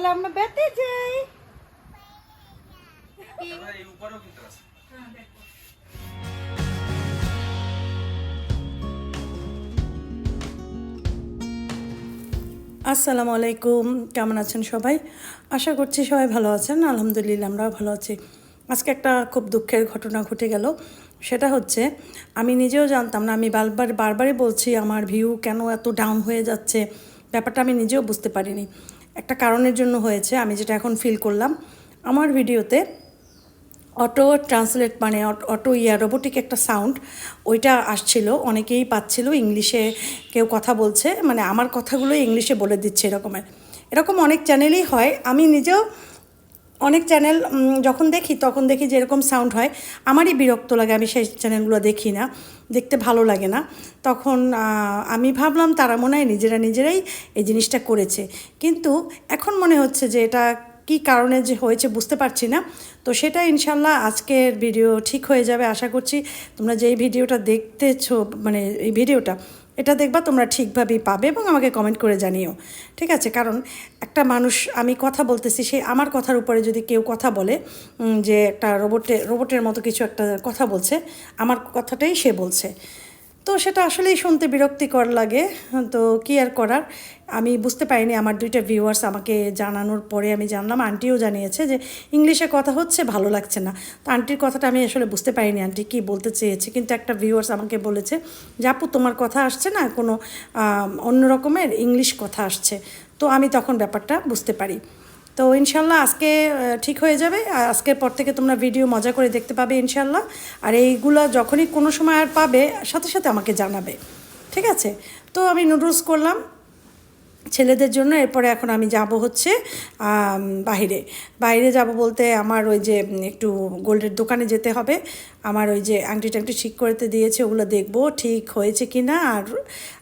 বলে আমরা বেতে যাই। আসসালামু আলাইকুম, কেমন আছেন সবাই? আশা করছি সবাই ভালো আছেন, আলহামদুলিল্লাহ আমরাও ভালো আছি। আজকে একটা খুব দুঃখের ঘটনা ঘটে গেল। সেটা হচ্ছে, আমি নিজেও জানতাম না, আমি বারবার, বারবারই বলছি, আমার ভিউ কেন এত ডাউন হয়ে যাচ্ছে? ব্যাপারটা আমি নিজেও বুঝতে পারিনি। কারণের জন্য হয়েছে, আমি যেটা এখন ফিল করলাম। আমার ভিডিওতে অটো ট্রান্সলেট মানে অট- অটো ইয়া রোবোটিক একটা সাউন্ড ওইটা আসছিল, অনেকেই পাচ্ছিল, ইংলিশে কেউ কথা বলছে মানে আমার কথাগুলো ইংলিশে বলে দিচ্ছে এরকমের এরকম অনেক চ্যানেলই হয়, আমি নিজেও অনেক চ্যানেল যখন দেখি, তখন দেখি যে এরকম সাউন্ড হয়, আমারই বিরক্ত লাগে, আমি সেই চ্যানেলগুলো দেখি না, দেখতে ভালো লাগে না। তখন আমি ভাবলাম তারা মনে হয় নিজেরা নিজেরাই এই জিনিসটা করেছে। কিন্তু এখন মনে হচ্ছে যে এটা কি কারণে যে হয়েছে বুঝতে পারছি না। তো সেটা ইনশাল্লাহ আজকের ভিডিও ঠিক হয়ে যাবে, আশা করছি তোমরা যেই ভিডিওটা দেখতেছো মানে এই ভিডিওটা এটা দেখবা তোমরা ঠিকভাবেই পাবে এবং আমাকে কমেন্ট করে জানিও। ঠিক আছে? কারণ একটা মানুষ, আমি কথা বলতেছি সেই আমার কথার উপরে যদি কেউ কথা বলে যে একটা রোবটে রোবটের মতো কিছু একটা কথা বলছে, আমার কথাটাই সে বলছে। তো সেটা আসলেই শুনতে বিরক্তিকর লাগে, তো কি আর করার? আমি বুঝতে পারিনি, আমার দুইটা ভিউয়ার্স আমাকে জানানোর পরে আমি জানলাম আন্টিও জানিয়েছে যে ইংলিশে কথা হচ্ছে, ভালো লাগছে না। তো আন্টির কথাটা আমি আসলে বুঝতে পারিনি আন্টি কী বলতে চেয়েছে? কিন্তু একটা ভিউয়ার্স আমাকে বলেছে যে, আপু, তোমার কথা আসছে না? কোনো অন্য রকমের ইংলিশ কথা আসছে। তো আমি তখন ব্যাপারটা বুঝতে পারি। তো ইনশাল্লাহ আজকে ঠিক হয়ে যাবে। আজকের পর থেকে তোমরা ভিডিও মজা করে দেখতে পাবে ইনশাল্লাহ। আর এইগুলো যখনই কোনো সময় আর পাবে, সাথে সাথে আমাকে জানাবে। ঠিক আছে? তো আমি নুডলস করলাম। ছেলেদের জন্য এরপরে এখন আমি যাব হচ্ছে বাইরে। বাইরে যাব বলতে আমার ওই যে একটু গোল্ডের দোকানে যেতে হবে। আমার ওই যে আংটি টাংটি ঠিক করতে দিয়েছে, ওগুলো দেখব ঠিক হয়েছে কি না আর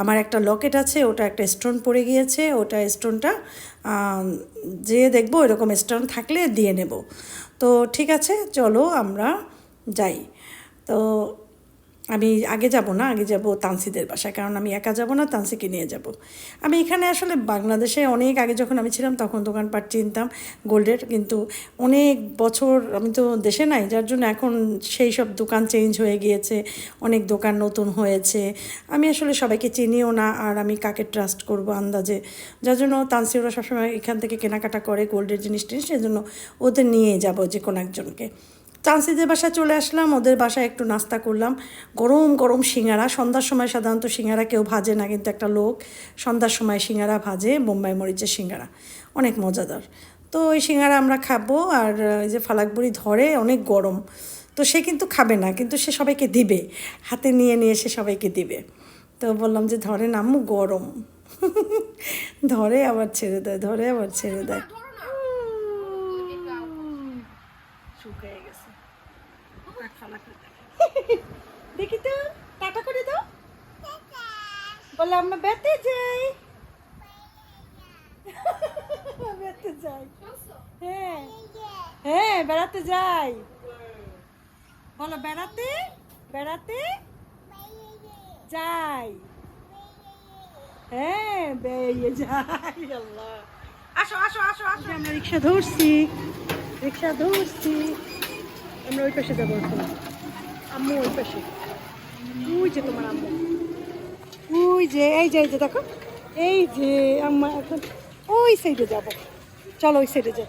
আমার একটা লকেট আছে, ওটা একটা স্টোন পড়ে গিয়েছে, ওটা স্টোনটা যেয়ে দেখব এরকম স্টোন থাকলে দিয়ে নেব। তো ঠিক আছে, চলো আমরা যাই। তো আমি আগে যাব না, আগে যাব তানসিদের বাসায়, কারণ আমি একা যাব না, তানসিকে নিয়ে যাব। আমি এখানে আসলে বাংলাদেশে অনেক আগে যখন আমি ছিলাম তখন দোকানপাট চিনতাম, গোল্ডের, কিন্তু অনেক বছর আমি তো দেশে নাই, যার জন্য এখন সেই সব দোকান চেঞ্জ হয়ে গিয়েছে, অনেক দোকান নতুন হয়েছে। আমি আসলে সবাইকে চিনিও না, আর আমি কাকে ট্রাস্ট করব আন্দাজে? যার জন্য তানসি ওরা সবসময় এখান থেকে কেনাকাটা করে গোল্ডের জিনিস টিনিস সেজন্য ওদের নিয়ে যাব যে কোনো একজনকে। চান্সিদের বাসায় চলে আসলাম, ওদের বাসায় একটু নাস্তা করলাম। গরম গরম সিঙ্গারা। সন্ধ্যার সময় সাধারণত সিঙ্গারা কেউ ভাজে না, কিন্তু একটা লোক সন্ধ্যার সময় সিঙ্গারা ভাজে, বোম্বাই মরিচের সিঙ্গারা। অনেক মজাদার। তো ওই সিঙ্গারা আমরা খাব, আর এই যে ফালাকবুড়ি ধরে, অনেক গরম। তো সে কিন্তু খাবে না, কিন্তু সে সবাইকে দিবে। হাতে নিয়ে নিয়ে সে সবাইকে দিবে। তো বললাম যে, ধরে নামু গরম। ধরে আবার ছেড়ে দেয়, ধরে আবার ছেড়ে দেয় শুকিয়ে গেছে দেখি তো টাটা করে দাও বলে, আমরা বেতে যাই। বেতে যাই। হ্যাঁ। হ্যাঁ বেড়াতে যাই। বলো, বেড়াতে? বেড়াতে? যাই। হ্যাঁ বেরিয়ে যাই। আল্লাহ। আসো আসো আসো আসো। আমরা রিক্সা ধরছি। রিক্সা ধরছি। আমরা ওই পাশে যাব আম্মু ওই পাশে। ওই যে তোমার আম্মু। ওই যে এই যে এই যে দেখো। এই যে আম্মা এখন ওই সাইডে যাব। চলো ওই সাইডে যাই।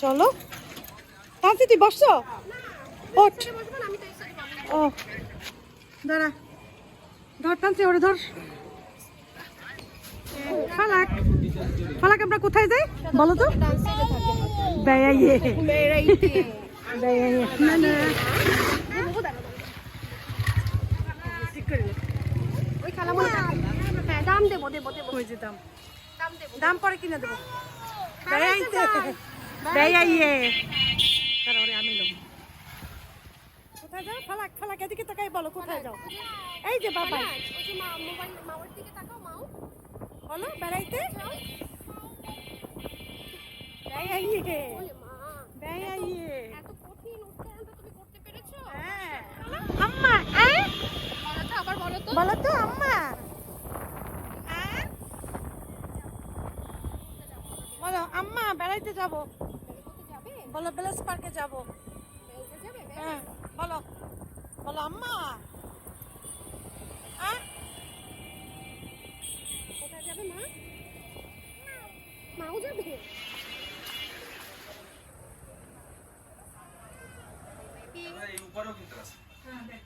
চলো। তান্তি তুই বসছো? ওঠ। ও। দাঁড়া। ধর টানছি ওরে ধর। ফালাক। ফালাক আমরা কোথায় যাই? বলো তো। বেড়াইয়ে। বেড়াইয়ে। না না ওই খালামণি হ্যাঁ দাম দেবো দেবো দেবো। কই যেতাম দাম? দাম দেবো। দাম পরে কিনে দেবো। বেড়াইতে বেড়াইয়ে তারপরে আমি লোক কোথায় যাও? ফালাক ফালাক এদিকে তাকাই বলো কোথায় যাও? এই যে বাবা। ওই যে বলো বেড়াইতে? বেড়াইয়ে বেড়াইয়ে হ্যাঁ। আম্মা বলো তো আবার বলো তো আম্মা। পার্কে যাব। বলো ব্যালেন্স পার্কে যাব। হ্যাঁ বলো। বলো আম্মা। হ্যাঁ কোথায় যাবে মা? মাও যাবে? এই উপরেও কিন্তু আছে। নাই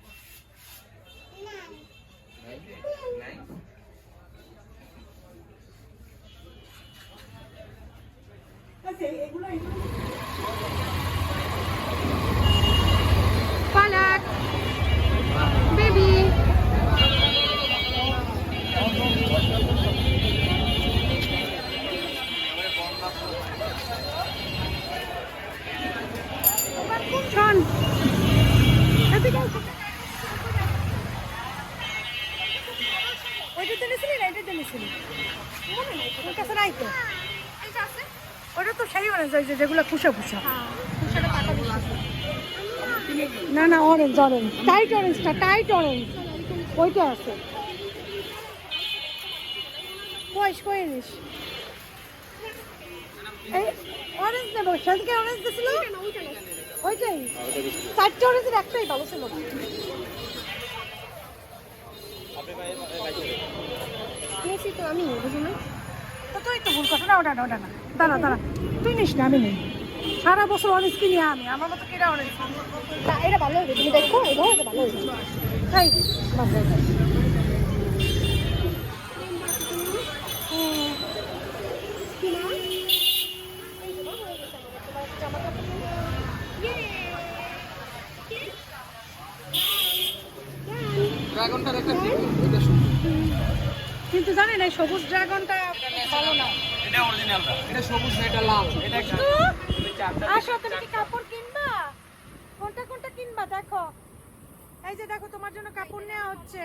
পাতা দিচ্ছি না না অরেঞ্জ অরেঞ্জ টাইট অরেঞ্জটা টাইট অরেঞ্জ ওইটা আছে। বয়স কই নিস অরেঞ্জ নেব। সেদিকে অরেঞ্জ দিছিল ওইটাই। চারটে অরেঞ্জের একটাই ভালো ছিল। আমি বুঝি না? তো তুই তো ভুল কথা না, ওটা না ওটা না। দাঁড়া দাঁড়া। তুই নিস না, আমি নেই। সারা বছর অরেঞ্জ কিনি আমি আমার মতো কিনা না। এটা ভালো হবে তুমি দেখো এটা এটা ভালো হবে তাই? হয়ে ড্রাগনটার একটা এটা কিন্তু জানি না এই সবুজ ড্রাগনটা ভালো না। এটা অরিজিনালটা এটা সবুজ না, এটা লাল এটা একটা আসো তুমি কি কাপড় কিনবা? কোনটা কোনটা কিনবা? দেখো। এই যে দেখো তোমার জন্য কাপড় নেওয়া হচ্ছে।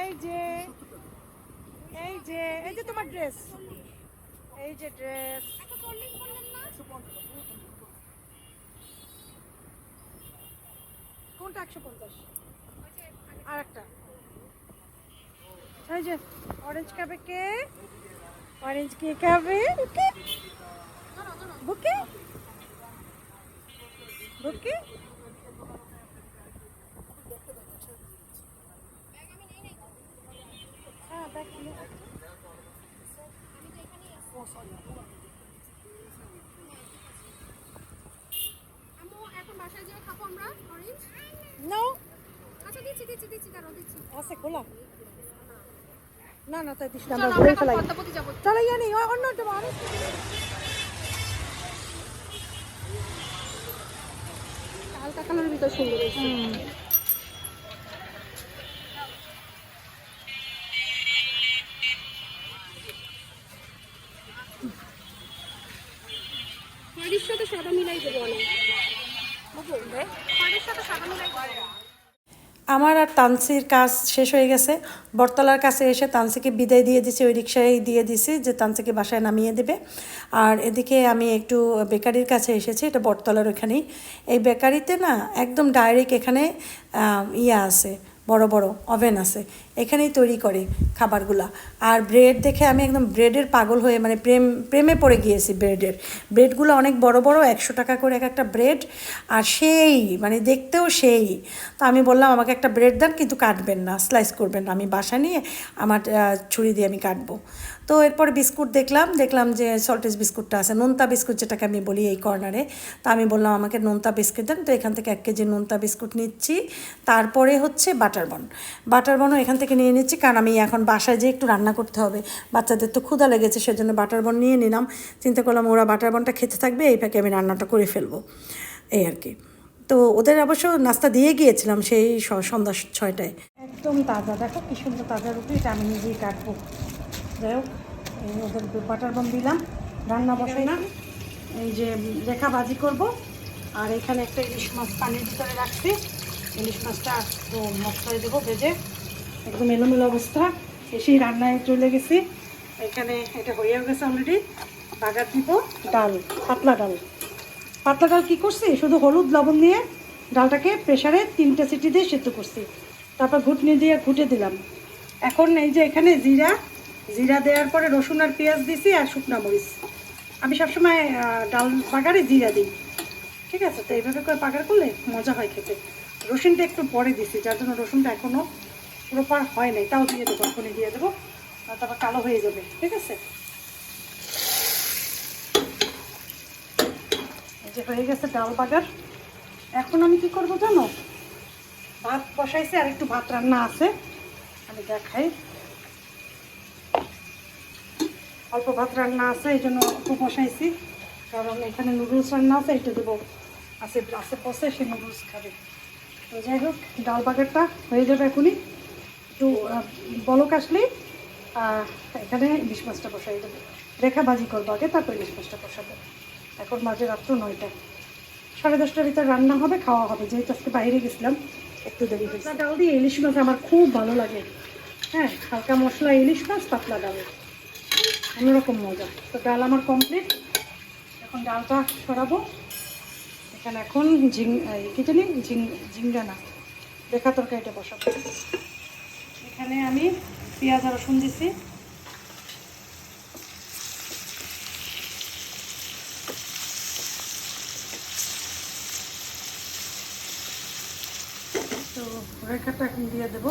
এই যে এই যে এই যে তোমার ড্রেস। এই যে ড্রেস। কোনটা? একশো পঞ্চাশ। আর একটা এই যে অরেঞ্জ খাবে কে? অরেঞ্জ কে খাবে? বুকে? বুকে? নে। আছে খোলা। না না তাই দিস না চলো আমরা ঘুরে ফেলাই। জানি অন্য একটা মানুষ হালকা কালারের ভিতর সুন্দর সাথে সাদা মিলাই দেবো অনেক। সাদা মিলাই আমার আর তানসির কাজ শেষ হয়ে গেছে। বটতলার কাছে এসে তানসিকে বিদায় দিয়ে দিছি, ওই রিক্সায় দিয়ে দিছি যে তানসিকে বাসায় নামিয়ে দেবে। আর এদিকে আমি একটু বেকারির কাছে এসেছি, এটা বটতলার ওখানেই। এই বেকারিতে না একদম ডাইরেক্ট এখানে ইয়া আছে, বড় বড় ওভেন আছে। এখানেই তৈরি করে খাবারগুলা। আর ব্রেড দেখে আমি একদম ব্রেডের পাগল হয়ে মানে প্রেম, প্রেমে পড়ে গিয়েছি ব্রেডের ব্রেডগুলো অনেক বড় বড়, একশো টাকা করে এক একটা ব্রেড আর সেই মানে দেখতেও সেই। তো আমি বললাম, আমাকে একটা ব্রেড দেন, কিন্তু কাটবেন না স্লাইস করবেন না। আমি বাসা নিয়ে আমার ছুরি দিয়ে আমি কাটবো। তো এরপরে বিস্কুট দেখলাম দেখলাম যে সল্টেজ বিস্কুটটা আছে, নোনতা বিস্কুট যেটাকে আমি বলি এই কর্নারে তো আমি বললাম, আমাকে নোনতা বিস্কুট দেন। তো এখান থেকে এক কেজি নোনতা বিস্কুট নিচ্ছি। তারপরে হচ্ছে বাটার বন বাটার বনও এখান থেকে নিয়ে নিচ্ছি, কারণ আমি এখন বাসায় যেয়ে একটু রান্না করতে হবে। বাচ্চাদের তো ক্ষুধা লেগেছে, সেজন্য বাটার বন নিয়ে নিলাম। চিন্তা করলাম ওরা বাটার বনটা খেতে থাকবে, এই ফাঁকে আমি রান্নাটা করে ফেলব। এই আর কি। তো ওদের অবশ্য নাস্তা দিয়ে গিয়েছিলাম সেই সন্ধ্যা ছয়টায়। একদম তাজা, দেখো কি সুন্দর তাজা রুটি, এটা আমি নিজেই কাটবো। যাই হোক ওদের বাটার বন দিলাম, রান্না বসাই না। এই যে রেখা ভাজি করব, আর এখানে একটা ইলিশ মাছ পানির ভিতরে রাখছি। ইলিশ মাছটা তো মশলায় দেবো, ভেজে। একদম এলোমেলো অবস্থা। এসেই রান্নায় চলে গেছি। এখানে এটা হয়েও গেছে অলরেডি বাগার দিব। ডাল, পাতলা ডাল। পাতলা ডাল কী করছি? শুধু হলুদ, লবণ দিয়ে ডালটাকে প্রেসারে তিনটে সিটি দিয়ে সেদ্ধ করছি। তারপর ঘুটনি দিয়ে ঘুটে দিলাম। এখন এই যে এখানে জিরা জিরা দেওয়ার পরে রসুন আর পেঁয়াজ দিছি আর শুকনো মরিচ। আমি সবসময় ডাল বাগারে জিরা দিই। ঠিক আছে? তো এইভাবে করে পাকার করলে মজা হয় খেতে। রসুনটা একটু পরে দিছি, যার জন্য রসুনটা এখনও প্রপার হয় নাই, তাও দিয়ে দেবো এখনই দিয়ে দেবো তারপর কালো হয়ে যাবে, ঠিক আছে? যে হয়ে গেছে ডাল বাগার। এখন আমি কি করব জানো? ভাত বসাইছি, আর একটু ভাত রান্না আছে, আমি দেখাই। অল্প ভাত রান্না আছে, এই জন্য অল্প বসাইছি, কারণ এখানে নুডলস রান্না আছে, এটা দেবো। আছে আছে বসে সে নুডলস খাবে। তো যাই হোক, ডাল বাগারটা হয়ে যাবে এখনই। একটু বলক আসলেই আহ, এখানে ইলিশ মাছটা বসাই দেবো। রেখা ভাজি করব আগে তারপর ইলিশ মাছটা বসাবো এখন মাঝে রাত্র নয়টা। সাড়ে দশটার ভিতরে রান্না হবে খাওয়া হবে। যেহেতু আজকে বাইরে গেছিলাম একটু দেরি হয়েছে। ডাল দিয়ে ইলিশ মাছ আমার খুব ভালো লাগে। হ্যাঁ হালকা মশলা ইলিশ মাছ পাতলা ডাল। অন্যরকম মজা। তো ডাল আমার কমপ্লিট এখন ডালটা সরাবো। এখানে এখন ঝিং কি জানি? ঝিং ঝিঙ্গা না দেখা তরকারিটা বসাবো। এখানে আমি পেঁয়াজ রসুন দিছি। তো রেখাটা এখন দিয়ে দেবো।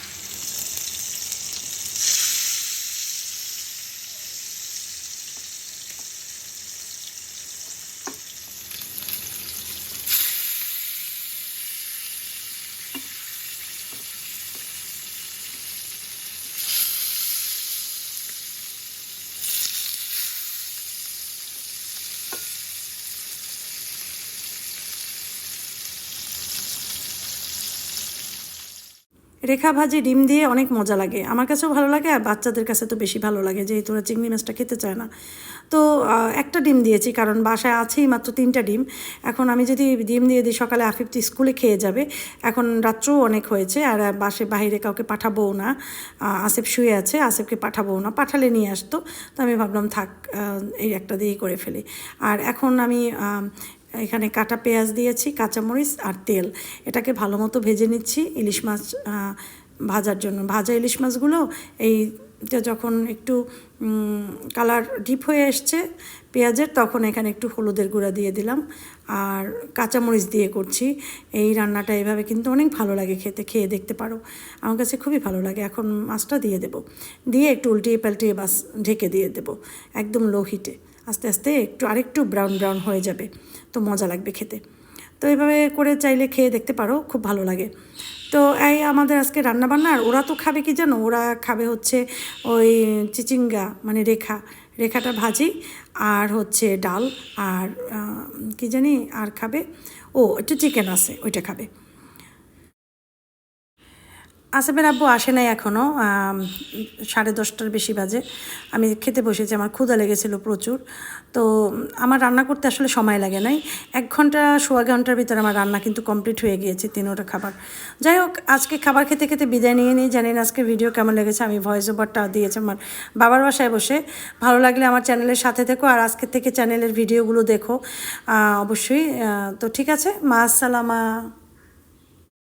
রেখা ভাজি ডিম দিয়ে অনেক মজা লাগে। আমার কাছেও ভালো লাগে আর বাচ্চাদের কাছে তো বেশি ভালো লাগে যেহেতু ওরা চিংড়ি মাছটা খেতে চায় না। তো একটা ডিম দিয়েছি কারণ বাসায় আছেই মাত্র তিনটা ডিম। এখন আমি যদি ডিম দিয়ে দিই সকালে আফিফটি স্কুলে খেয়ে যাবে। এখন রাত্রেও অনেক হয়েছে আর বাসে বাইরে কাউকে পাঠাবো না। আসিফ শুয়ে আছে, আসিফকে পাঠাবো না, পাঠালে নিয়ে আসতো। তো আমি ভাবলাম থাক এই একটা দিয়েই করে ফেলি। আর এখন আমি এখানে কাটা পেঁয়াজ দিয়েছি, কাঁচামরিচ আর তেল। এটাকে ভালো মতো ভেজে নিচ্ছি ইলিশ মাছ ভাজার জন্য। ভাজা ইলিশ মাছগুলো এই যখন একটু কালার ডিপ হয়ে এসছে পেঁয়াজের, তখন এখানে একটু হলুদের গুঁড়া দিয়ে দিলাম। আর কাঁচামরিচ দিয়ে করছি। এই রান্নাটা এভাবে কিন্তু অনেক ভালো লাগে খেতে, খেয়ে দেখতে পারো। আমার কাছে খুবই ভালো লাগে। এখন মাছটা দিয়ে দেবো। দিয়ে একটু উল্টিয়ে পাল্টিয়ে বাস ঢেকে দিয়ে দেবো, একদম লো হিটে আস্তে আস্তে একটু আরেকটু ব্রাউন ব্রাউন হয়ে যাবে। তো মজা লাগবে খেতে। তো এভাবে করে চাইলে খেয়ে দেখতে পারো, খুব ভালো লাগে। তো এই আমাদের আজকে রান্নাবান্না, আর ওরা তো খাবে কি জানো? ওরা খাবে হচ্ছে ওই চিচিঙ্গা মানে রেখা। রেখাটা ভাজি, আর হচ্ছে ডাল, আর কি জানি, আর খাবে, ও, একটু চিকেন আছে, ওইটা খাবে। আসিফের আব্বু আসে নাই এখনও সাড়ে দশটার বেশি বাজে। আমি খেতে বসেছি, আমার ক্ষুধা লেগেছিল প্রচুর। তো আমার রান্না করতে আসলে সময় লাগে নাই। এক ঘণ্টা, সোয়া ঘণ্টার ভিতরে আমার রান্না কিন্তু কমপ্লিট হয়ে গিয়েছে তিনোটা খাবার। যাই হোক, আজকে খাবার খেতে খেতে বিদায় নিয়ে নিই। জানি না আজকে ভিডিও কেমন লেগেছে, আমি ভয়েস ওভারটা দিয়েছি আমার বাবার বাসায় বসে। ভালো লাগলে আমার চ্যানেলের সাথে থেকো আর আজকের থেকে চ্যানেলের ভিডিওগুলো দেখো। অবশ্যই তো ঠিক আছে, মা আসসালামা।